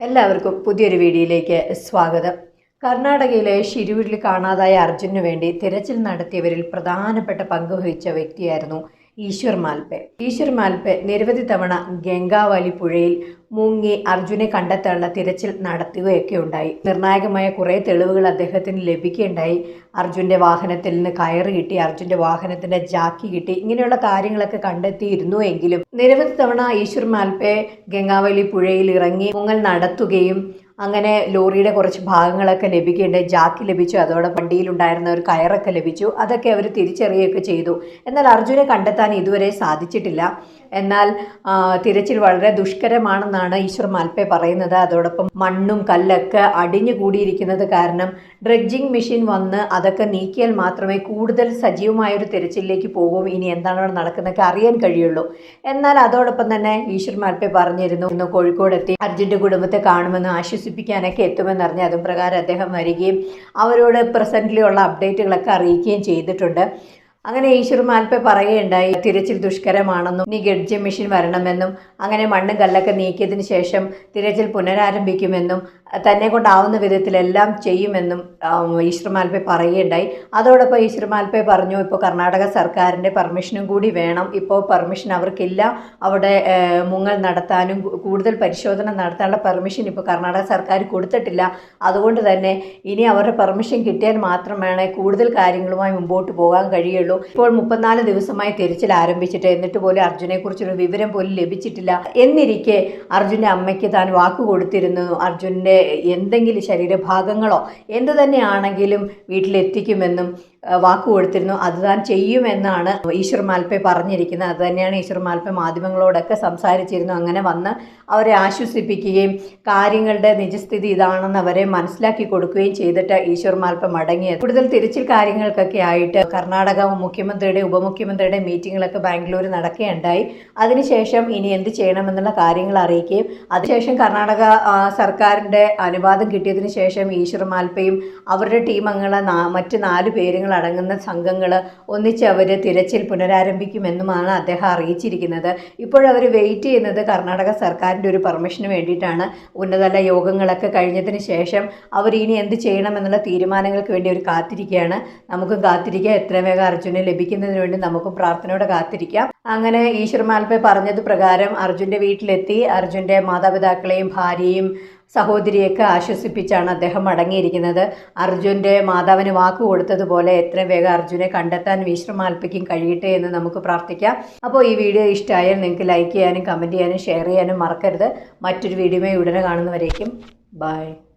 എല്ലാവർക്കും പുതിയൊരു വീഡിയോയിലേക്ക് സ്വാഗതം. കർണാടകയിലെ ഷിരൂരിൽ കാണാതായ അർജുനു വേണ്ടി തിരച്ചിൽ നടത്തിയവരിൽ പ്രധാനപ്പെട്ട പങ്ക് വഹിച്ച വ്യക്തിയായിരുന്നു ഈശ്വർ മാൽപെ. ഈശ്വർ മാൽപെ നിരവധി തവണ ഗംഗാവാലി പുഴയിൽ മുങ്ങി അർജുനെ കണ്ടെത്താനുള്ള തിരച്ചിൽ നടത്തുകയൊക്കെ ഉണ്ടായി. നിർണായകമായ കുറേ തെളിവുകൾ അദ്ദേഹത്തിന് ലഭിക്കുകയുണ്ടായി. അർജുന്റെ വാഹനത്തിൽ നിന്ന് കയറ് കിട്ടി അർജുന്റെ വാഹനത്തിന്റെ ജാക്കി കിട്ടി ഇങ്ങനെയുള്ള കാര്യങ്ങളൊക്കെ കണ്ടെത്തിയിരുന്നു എങ്കിലും നിരവധി തവണ ഈശ്വർ മാൽപ്പെ ഗംഗാവലി പുഴയിൽ ഇറങ്ങി മുങ്ങൽ നടത്തുകയും അങ്ങനെ ലോറിയുടെ കുറച്ച് ഭാഗങ്ങളൊക്കെ ലഭിക്കേണ്ട ജാക്കി ലഭിച്ചു അതോടെ വണ്ടിയിലുണ്ടായിരുന്ന ഒരു കയറൊക്കെ ലഭിച്ചു. അതൊക്കെ അവർ തിരിച്ചറിയുകയൊക്കെ ചെയ്തു. എന്നാൽ അർജുനെ കണ്ടെത്താൻ ഇതുവരെ സാധിച്ചിട്ടില്ല. എന്നാൽ തിരച്ചിൽ വളരെ ദുഷ്കരമാണെന്നാണ് ഈശ്വർ മാൽപ്പെ പറയുന്നത്. അതോടൊപ്പം മണ്ണും കല്ലൊക്കെ അടിഞ്ഞു കൂടിയിരിക്കുന്നത് കാരണം ഡ്രഡ്ജിങ് മെഷീൻ വന്ന് അതൊക്കെ നീക്കിയാൽ മാത്രമേ കൂടുതൽ സജീവമായ ഒരു തിരച്ചിലേക്ക് പോകും. ഇനി എന്താണ് അവിടെ നടക്കുന്നതൊക്കെ അറിയാൻ കഴിയുള്ളൂ. എന്നാൽ അതോടൊപ്പം തന്നെ ഈശ്വർ മാൽപ്പെ പറഞ്ഞിരുന്നു ഇന്ന് കോഴിക്കോട് എത്തി അർജുന്റെ കുടുംബത്തെ കാണുമെന്ന് ആശ്വസിപ്പിക്കാനൊക്കെ എത്തുമെന്ന് അറിഞ്ഞ് അതും പ്രകാരം അദ്ദേഹം വരികയും അവരോട് പ്രസന്റ്ലി ഉള്ള അപ്ഡേറ്റുകളൊക്കെ അറിയിക്കുകയും ചെയ്തിട്ടുണ്ട്. അങ്ങനെ ഈശ്വർ മാൽപ്പെ പറയുകയുണ്ടായി തിരച്ചിൽ ദുഷ്കരമാണെന്നും ഇനി ഗഡ്ജ മെഷീൻ വരണമെന്നും അങ്ങനെ മണ്ണും കല്ലൊക്കെ നീക്കിയതിന് ശേഷം തിരച്ചിൽ പുനരാരംഭിക്കുമെന്നും തന്നെ കൊണ്ടാവുന്ന വിധത്തിലെല്ലാം ചെയ്യുമെന്നും ഈശ്വർ മാൽപ്പെ പറയുകയുണ്ടായി. അതോടൊപ്പം ഈശ്വർ പറഞ്ഞു ഇപ്പോൾ കർണാടക സർക്കാരിന്റെ പെർമിഷനും കൂടി വേണം. ഇപ്പോൾ പെർമിഷൻ അവർക്കില്ല. അവിടെ മുങ്ങൽ നടത്താനും കൂടുതൽ പരിശോധന നടത്താനുള്ള പെർമിഷൻ ഇപ്പോൾ കർണാടക സർക്കാർ കൊടുത്തിട്ടില്ല. അതുകൊണ്ട് തന്നെ ഇനി അവരുടെ പെർമിഷൻ കിട്ടിയാൽ മാത്രമാണ് കൂടുതൽ കാര്യങ്ങളുമായി മുമ്പോട്ട് പോകാൻ കഴിയുള്ളൂ. ഇപ്പോൾ മുപ്പത്തിനാല് ദിവസമായി തിരച്ചിൽ ആരംഭിച്ചിട്ട് എന്നിട്ട് പോലും അർജുനെക്കുറിച്ചൊരു വിവരം പോലും ലഭിച്ചിട്ടില്ല. എന്നിരിക്കെ അർജുന്റെ അമ്മയ്ക്ക് താൻ വാക്ക് കൊടുത്തിരുന്നു. അർജുന്റെ എന്തെങ്കിലും ശരീരഭാഗങ്ങളോ എന്ത് തന്നെയാണെങ്കിലും വീട്ടിലെത്തിക്കുമെന്നും വാക്ക് കൊടുത്തിരുന്നു. അത് താൻ ചെയ്യുമെന്നാണ് ഈശ്വർ മാൽപ്പെ പറഞ്ഞിരിക്കുന്നത്. അത് തന്നെയാണ് ഈശ്വർ മാൽപ്പെ മാധ്യമങ്ങളോടൊക്കെ സംസാരിച്ചിരുന്നു. അങ്ങനെ വന്ന് അവരെ ആശ്വസിപ്പിക്കുകയും കാര്യങ്ങളുടെ നിജസ്ഥിതി ഇതാണെന്ന് അവരെ മനസ്സിലാക്കി കൊടുക്കുകയും ചെയ്തിട്ട് ഈശ്വർ മാൽപ്പെ മടങ്ങിയത്. കൂടുതൽ തിരിച്ചിൽ കാര്യങ്ങൾക്കൊക്കെ ആയിട്ട് കർണാടക മുഖ്യമന്ത്രിയുടെ ഉപമുഖ്യമന്ത്രിയുടെ മീറ്റിങ്ങുകളൊക്കെ ബാംഗ്ലൂർ നടക്കുകയുണ്ടായി. അതിനുശേഷം ഇനി എന്ത് ചെയ്യണമെന്നുള്ള കാര്യങ്ങൾ അറിയിക്കുകയും അതിനുശേഷം കർണാടക സർക്കാരിന്റെ അനുവാദം കിട്ടിയതിന് ശേഷം ഈശ്വർ മാൽപ്പയും അവരുടെ ടീം അംഗങ്ങളെ മറ്റ് നാല് പേരുകൾ അടങ്ങുന്ന സംഘങ്ങൾ ഒന്നിച്ച് അവർ തിരച്ചിൽ പുനരാരംഭിക്കുമെന്നുമാണ് അദ്ദേഹം അറിയിച്ചിരിക്കുന്നത്. ഇപ്പോഴവർ വെയിറ്റ് ചെയ്യുന്നത് കർണാടക സർക്കാരിന്റെ ഒരു പെർമിഷന് വേണ്ടിയിട്ടാണ്. ഉന്നതതല യോഗങ്ങളൊക്കെ കഴിഞ്ഞതിന് ശേഷം അവർ ഇനി എന്ത് ചെയ്യണമെന്നുള്ള തീരുമാനങ്ങൾക്ക് വേണ്ടി അവർ കാത്തിരിക്കുകയാണ്. നമുക്കും കാത്തിരിക്കാം. എത്ര വേഗം അർജുനെ ലഭിക്കുന്നതിന് വേണ്ടി നമുക്കും പ്രാർത്ഥനയോടെ കാത്തിരിക്കാം. അങ്ങനെ ഈശ്വർ മാൽപ്പെ പറഞ്ഞത് പ്രകാരം അർജുന്റെ വീട്ടിലെത്തി. അർജുന്റെ മാതാപിതാക്കളെയും ഭാര്യയും സഹോദരിയൊക്കെ ആശ്വസിപ്പിച്ചാണ് അദ്ദേഹം മടങ്ങിയിരിക്കുന്നത്. അർജുന്റെ മാതാവിന് വാക്ക് കൊടുത്തതുപോലെ എത്രയും വേഗം അർജുനെ കണ്ടെത്താൻ വിശ്രമാൽപ്പിക്കും കഴിയട്ടെ എന്ന് നമുക്ക് പ്രാർത്ഥിക്കാം. അപ്പോൾ ഈ വീഡിയോ ഇഷ്ടമായാൽ നിങ്ങൾക്ക് ലൈക്ക് ചെയ്യാനും കമന്റ് ചെയ്യാനും ഷെയർ ചെയ്യാനും മറക്കരുത്. മറ്റൊരു വീഡിയോയുമായി ഉടനെ കാണുന്നവരേക്കും. ബൈ.